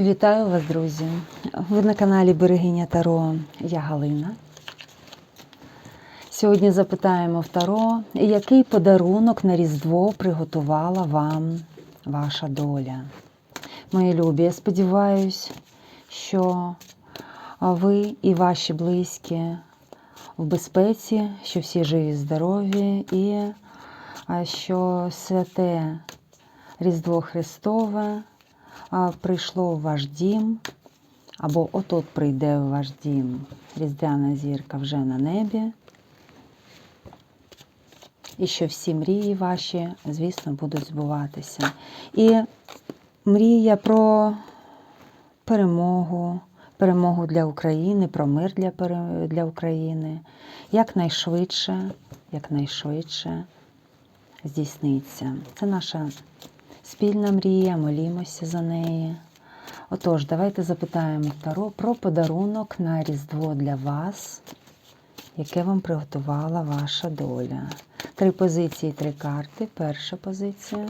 Вітаю вас, друзі! Ви на каналі Берегиня Таро. Я Галина. Сьогодні запитаємо в Таро, який подарунок на Різдво приготувала вам ваша доля. Мої любі, я сподіваюся, що ви і ваші близькі в безпеці, що всі живі, здорові і що святе Різдво Христове прийшло в ваш дім, або отут прийде в ваш дім різдвяна зірка вже на небі. І що всі мрії ваші, звісно, будуть збуватися. І мрія про перемогу, перемогу для України, про мир для, для України якнайшвидше, якнайшвидше здійсниться. Це наша спільна мрія, молімося за неї. Отож, давайте запитаємо Таро про подарунок на Різдво для вас, яке вам приготувала ваша доля. Три позиції, три карти. Перша позиція,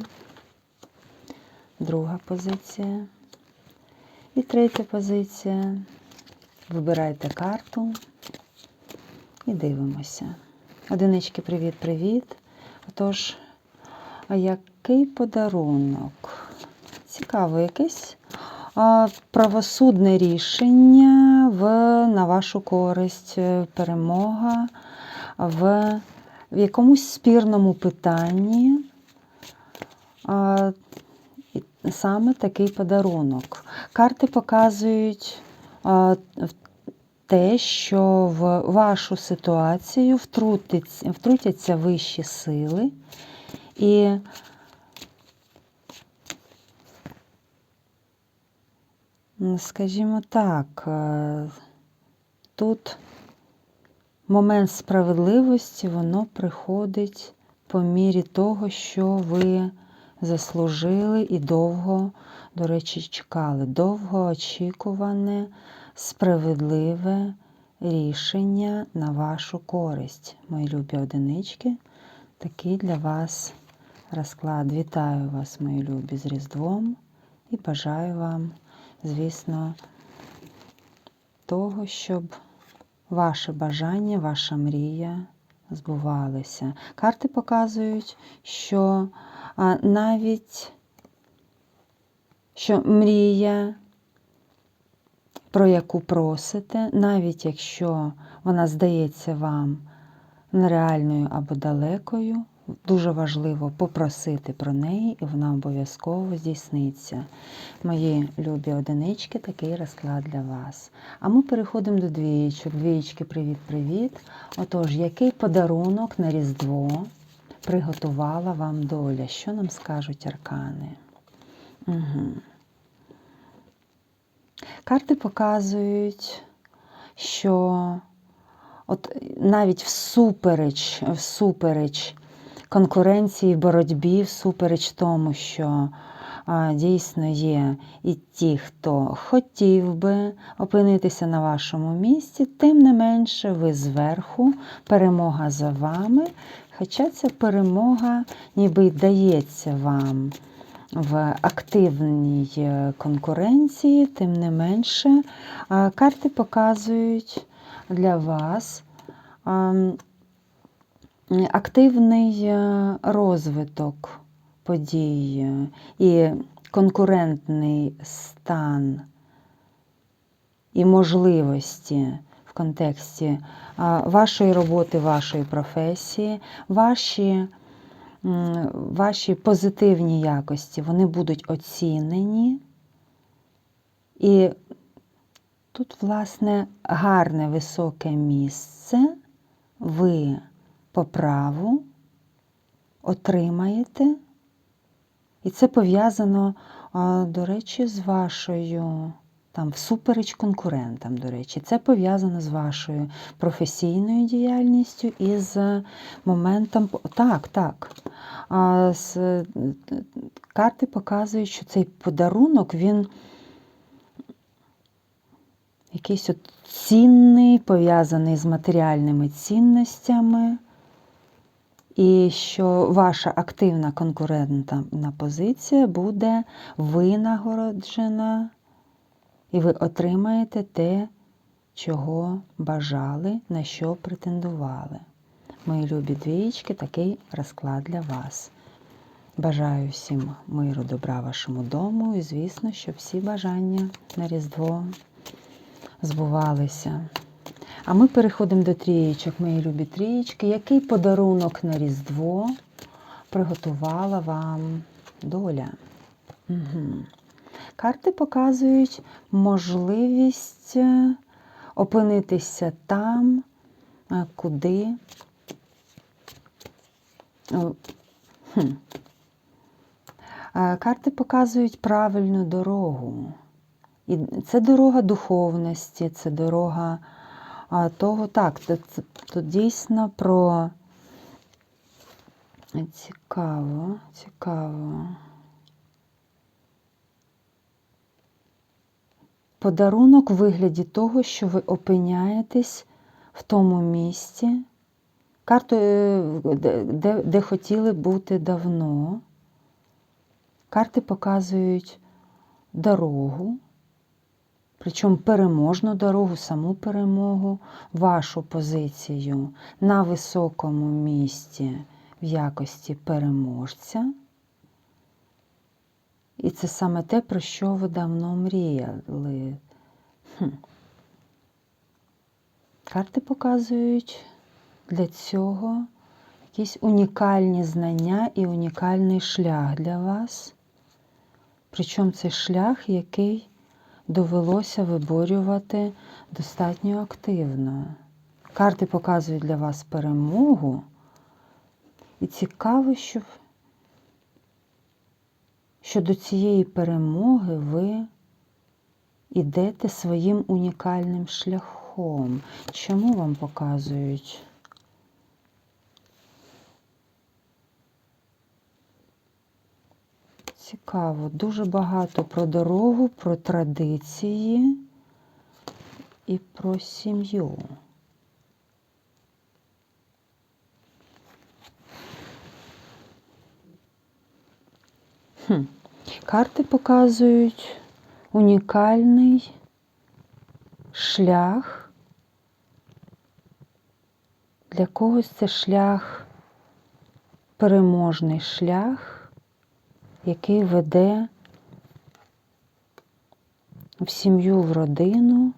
друга позиція і третя позиція. Вибирайте карту і дивимося. Одинички, привіт-привіт. Отож, а який подарунок? Цікаво, якесь правосудне рішення в, на вашу користь, е, перемога в, в якомусь спірному питанні. А, саме такий подарунок. Карти показують а, те, що в вашу ситуацію втрутяться вищі сили. І скажімо так, е, тут момент справедливості, воно приходить по мірі того, що ви заслужили і довго, до речі, чекали. Довго очікуване, справедливе рішення на вашу користь, мої любі одинички. Такий для вас розклад. Вітаю вас, мої любі, з Різдвом і бажаю вам, звісно, того, щоб ваше бажання, ваша мрія збувалися. Карти показують, що навіть що мрія, про яку просите, навіть якщо вона здається вам нереальною або далекою, дуже важливо попросити про неї, і вона обов'язково здійсниться. Мої любі одинички, такий розклад для вас. А ми переходимо до двієчок. Двієчки, привіт-привіт. Отож, який подарунок на Різдво приготувала вам доля? Що нам скажуть аркани? Угу. Карти показують, що от навіть всупереч, всупереч конкуренції, боротьбі, всупереч тому, що дійсно є і ті, хто хотів би опинитися на вашому місці, тим не менше ви зверху, перемога за вами. Хоча ця перемога ніби й дається вам в активній е, конкуренції, тим не менше, карти показують для вас активний е, розвиток подій е, і конкурентний стан і можливості в контексті вашої роботи, вашої професії, ваші, ваші позитивні якості, вони будуть оцінені. І тут, власне, гарне високе місце ви по праву отримаєте. І це пов'язано, до речі, з вашою, там, всупереч конкурентам, до речі, це пов'язано з вашою професійною діяльністю і з моментом. Так, так. З, карти показують, що цей подарунок, він якийсь от цінний, пов'язаний з матеріальними цінностями. І що ваша активна конкурентна позиція буде винагороджена І ви отримаєте те, чого бажали, на що претендували. Мої любі двієчки, такий розклад для вас. Бажаю всім миру, добра вашому дому і, звісно, щоб всі бажання на Різдво збувалися. А ми переходимо до трієчок, мої любі трієчки. Який подарунок на Різдво приготувала вам доля? Угу. Карти показують можливість е, опинитися там, е, куди. Хм. Е, Карти показують правильну дорогу. І це дорога духовності, це дорога того, так, це, це, тут дійсно про цікаво, цікаво. Подарунок у вигляді того, що ви опиняєтесь в тому місці, карту, е, де, де хотіли бути давно. Карти показують дорогу, причому переможну дорогу, саму перемогу, вашу позицію на високому місці в якості переможця. І це саме те, про що ви давно мріяли. Хм. Карти показують для цього якісь унікальні знання і унікальний шлях для вас. Причому це шлях, який довелося виборювати достатньо активно. Карти показують для вас перемогу. І цікаво, що, що до цієї перемоги ви йдете своїм унікальним шляхом. Чому вам показують? Цікаво, дуже багато про дорогу, про традиції і про сім'ю. Хм. Карти показують унікальний шлях. Для когось це шлях, переможний шлях, який веде в сім'ю, в родину,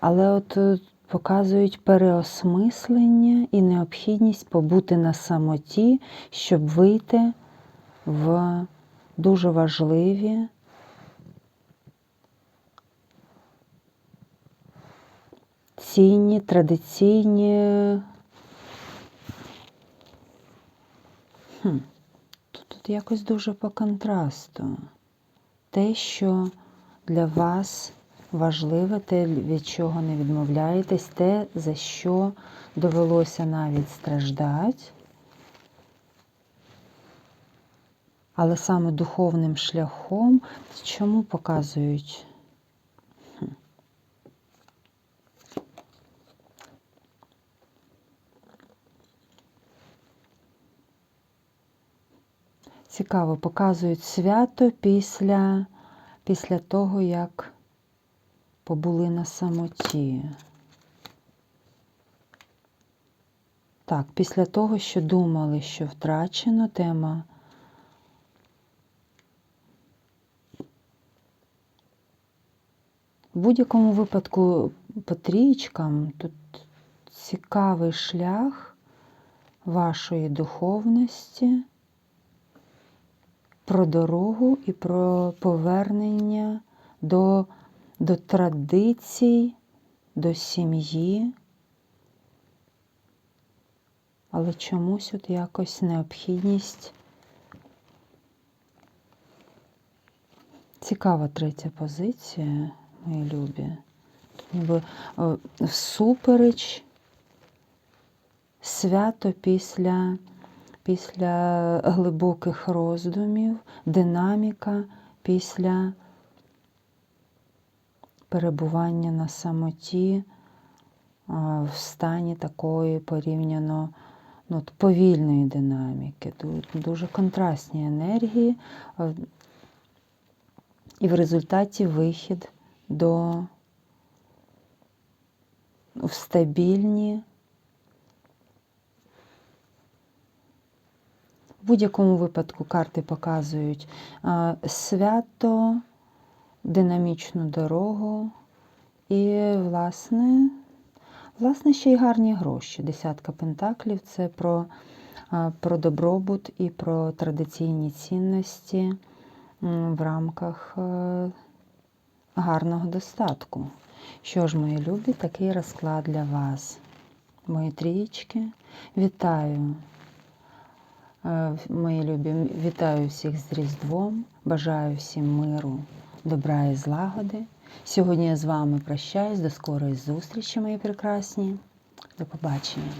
але от е, показують переосмислення і необхідність побути на самоті, щоб вийти в дуже важливі цінні, традиційні. Хм. Тут, тут якось дуже по контрасту. Те, що для вас важливе, те, від чого не відмовляєтесь, те, за що довелося навіть страждати. Але саме духовним шляхом, чому показують? Цікаво, показують свято після, після того, як побули на самоті. Так, після того, що думали, що втрачено тема. В будь-якому випадку по трічкам тут цікавий шлях вашої духовності, про дорогу і про повернення до, до традицій, до сім'ї. Але чомусь от якось необхідність. Цікава третя позиція, мої любі. Ніби всупереч свято після, після глибоких роздумів, динаміка після перебування на самоті е, в стані такої порівняно ну, повільної динаміки, дуже контрастні енергії. Е, І в результаті вихід до в стабільні. В будь-якому випадку карти показують свято, динамічну дорогу і, власне, власне, ще й гарні гроші. Десятка пентаклів це про, про добробут і про традиційні цінності в рамках е, гарного достатку. Що ж, мої любі, такий розклад для вас. Мої трієчки, вітаю. Е, Мої любі, вітаю всіх з Різдвом, бажаю всім миру, добра і злагоди. Сьогодні я з вами прощаюсь. До скорої зустрічі, мої прекрасні. До побачення.